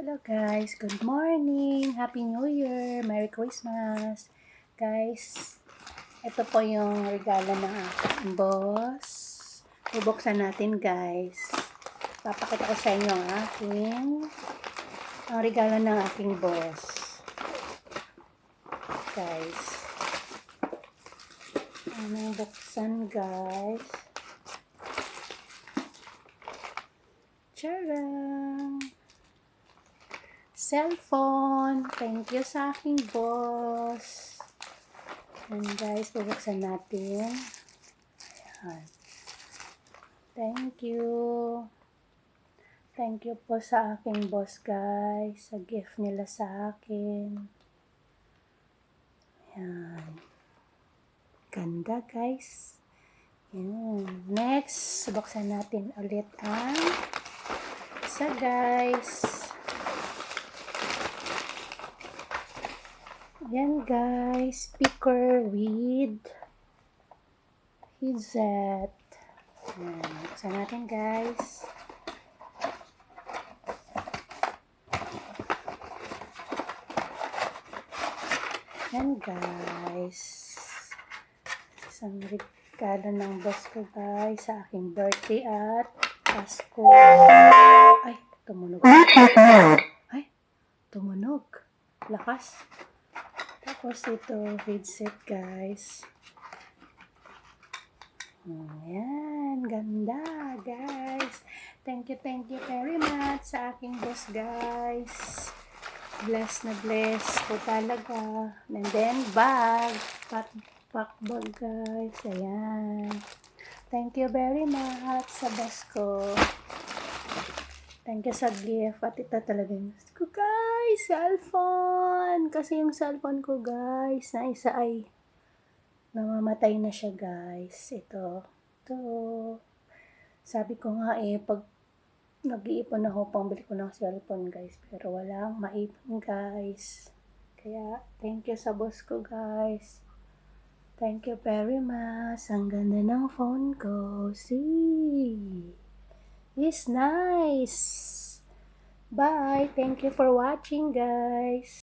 Hello guys, good morning, Happy New Year, Merry Christmas. Guys, ito po yung regalo ng aking boss. Bubuksan natin guys. Papakita ko sa inyo ang aking ang regalo ng aking boss. Guys. Anong buksan guys? Tcharam! Cellphone. Thank you sa aking boss. And guys, bubuksan natin. Ayan. Thank you. Thank you po sa aking boss guys. Sa gift nila sa akin. Ayan. Ganda guys. Ayan. Next, buksan natin ulit ang isa guys. Yan guys, speaker with headset. Yan, buksan natin guys. Yan guys. Isang regalo ng boss ko guys sa aking birthday at Pasko. Ay, tumunog. Ay, tumunog. Lakas. Tapos ito, headset guys. Ayan, ganda guys. Thank you, thank you very much sa aking boss guys. Bless na bless po talaga. And then bag, pack, pack bag guys. Ayan. Thank you very much sa boss ko. Thank you sa gift. At ito talaga yung gusto ko, guys. Cellphone. Kasi yung cellphone ko, guys, na isa ay namamatay na siya, guys. Ito. Ito. Sabi ko nga eh, pag nag-iipon ako, pambili ko ng cellphone, guys. Pero walang maipon, guys. Kaya, thank you sa boss ko, guys. Thank you very much. Ang ganda ng phone ko. See? It's nice. Bye. Thank you for watching, guys.